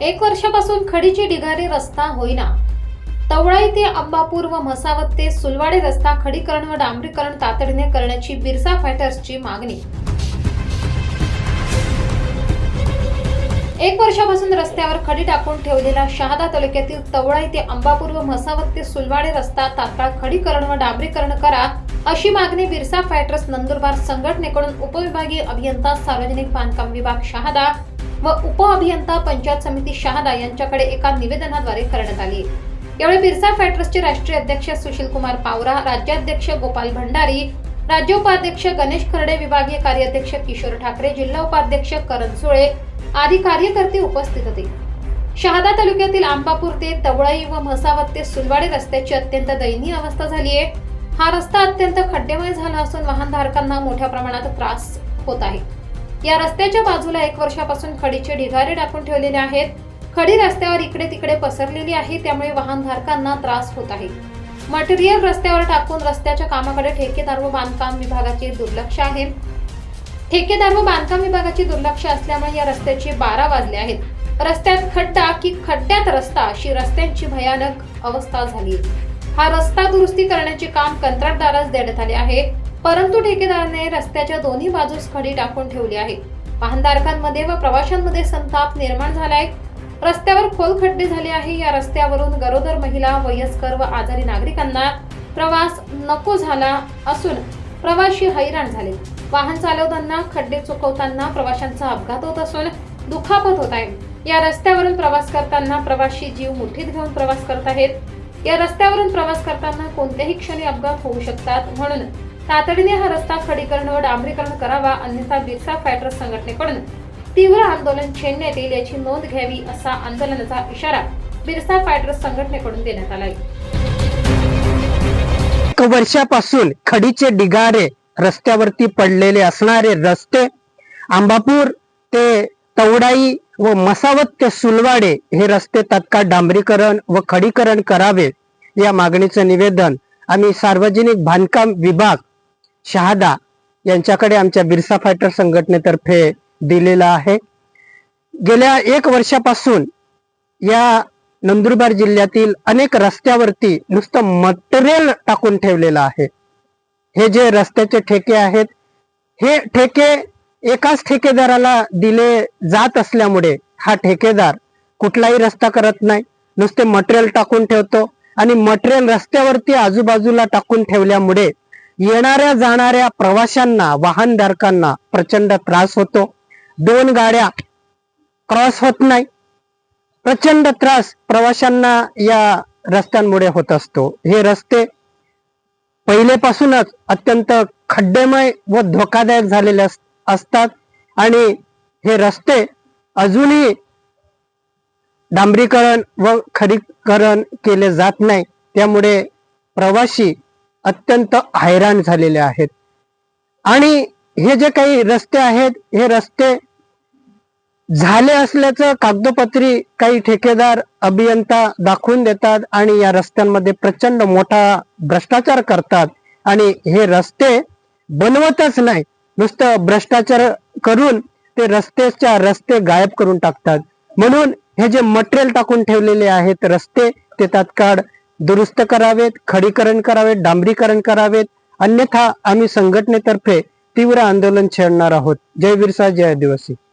एक वर्षापासून खडीची ढिगारी रस्ता होईना. तवळाई ते अंबापूर व म्हसावत ते सुलवाडे रस्ता खडीकरण व डांबरीकरण तातडीने करण्याची बिरसा फायटर्सची मागणी. एक वर्षापासून रस्त्यावर खडी टाकून ठेवलेला शहादा तालुक्यातील तवळाई ते अंबापूर व म्हसावत ते सुलवाडे रस्ता तात्काळ खडीकरण व डांबरीकरण करा अशी मागणी बिरसा फायटर्स नंदुरबार संघटनेकडून उपविभागीय अभियंता सार्वजनिक बांधकाम विभाग शहादा व उपअभियंता पंचायत समिती शहादा यांच्याकडे एका निवेदनाद्वारे करण्यात आली. यावेळी बिरसा फॅक्टर्सचे राष्ट्रीय अध्यक्ष सुशील कुमार पावरा राज्याध्यक्ष गोपाल भंडारी राज्य उपाध्यक्ष गणेश खर्डे विभागीय कार्याध्यक्ष किशोर ठाकरे जिल्हा उपाध्यक्ष करण सुळे आदी कार्यकर्ते उपस्थित होते. शहादा तालुक्यातील आंबापूर ते तवळाई व म्हसावत ते सुलवाडे रस्त्याची अत्यंत दयनीय अवस्था झाली आहे. हा रस्ता अत्यंत खड्डेमय झाला असून वाहनधारकांना मोठ्या प्रमाणात त्रास होत आहे. या रस्त्याच्या बाजूला एक वर्षापासून खडीचे ढिगारे टाकून ठेवलेले आहेत. खडी रस्त्यावर इकडे तिकडे पसरलेली आहे त्यामुळे वाहनधारकांना त्रास होत आहे. मटेरियल रस्त्यावर टाकून रस्त्याच्या कामाकडे ठेकेदार व बांधकाम विभागाचे दुर्लक्ष आहे. ठेकेदार व बांधकाम विभागाचे दुर्लक्ष असल्यामुळे या रस्त्याचे बारा वाजले आहेत. रस्त्यात खड्डा की खड्ड्यात रस्ता अशी रस्त्यांची भयानक अवस्था झाली हा रस्ता दुरुस्ती करण्याचे काम कंत्राटदारास देण्यात आले आहे. परंतु ठेकेदाराने रस्त्याच्या दोन्ही बाजूस खडी टाकून ठेवली आहे वाहनधारकांमध्ये व प्रवाशांमध्ये संताप निर्माण झालाय. रस्त्यावर खोल खड्डे झाले आहे. या रस्त्यावरून गरोदर महिला वयस्कर व आजारी नागरिकांना प्रवास नको झाला असून प्रवाशी हैराण झाले. वाहन चालवताना खड्डे चुकवताना प्रवाशांचा अपघात होत असून दुखापत होत आहे. या रस्त्यावरून प्रवास करताना प्रवाशी जीव मुठीत घेऊन प्रवास करत आहेत. या रस्त्यावरून प्रवास करताना कोणत्याही क्षणी अपघात होऊ शकतात म्हणून तातडीने हा रस्ता खडीकरण व डांबरीकरण करावा अन्यथा बिरसा फायटर्स संघटनेकडून तीव्र आंदोलन छेडण्यात येईल याची नोंद घ्यावी असा आंदोलनाचा इशारा बिरसा फायटर्स संघटनेकडून देण्यात आला एक वर्षापासून खडीचे डिगारे रस्त्यावरती पडलेले असणारे रस्ते आंबापूर ते तवडाई व मसावत ते सुलवाडे हे रस्ते तत्काळ डांबरीकरण व खडीकरण करावे या मागणीचं निवेदन आम्ही सार्वजनिक बांधकाम विभाग शहादा यांच्याकडे आमच्या बिरसा फायटर संघटनेतर्फे दिलेला आहे. गेल्या एक वर्षापासून या नंदुरबार जिल्ह्यातील अनेक रस्त्यावरती नुसतं मटेरियल टाकून ठेवलेलं आहे. हे जे रस्त्याचे ठेके आहेत हे ठेके एकाच ठेकेदाराला दिले जात असल्यामुळे हा ठेकेदार कुठलाही रस्ता करत नाही. नुसते मटेरियल टाकून ठेवतो आणि मटेरियल रस्त्यावरती आजूबाजूला टाकून ठेवल्यामुळे येणाऱ्या जाणाऱ्या प्रवाशांना वाहनधारकांना प्रचंड त्रास होतो. दोन गाड्या क्रॉस होत नाही. प्रचंड त्रास प्रवाशांना या रस्त्यांमुळे होत असतो. हे रस्ते पहिलेपासूनच अत्यंत खड्डेमय व धोकादायक झालेले अस- असतात आणि हे रस्ते अजूनही डांबरीकरण व खरीकरण केले जात नाही. त्यामुळे प्रवासी अत्यंत हैराण झालेले आहेत. आणि हे जे काही रस्ते आहेत हे रस्ते झाले असल्याचं कागदपत्री काही ठेकेदार अभियंता दाखवून देतात आणि या रस्त्यांमध्ये प्रचंड मोठा भ्रष्टाचार करतात. आणि हे रस्ते बनवतच नाही नुसतं भ्रष्टाचार करून ते रस्तेच्या रस्ते गायब करून टाकतात. म्हणून हे जे मटेरियल टाकून ठेवलेले आहेत रस्ते ते तात्काळ दुरुस्त करावेत खडीकरण करावेत डांबरीकरण करावेत. अन्यथा आम्ही संघटनेतर्फे तीव्र आंदोलन छेडणार आहोत. जय बिरसा जय आदिवासी.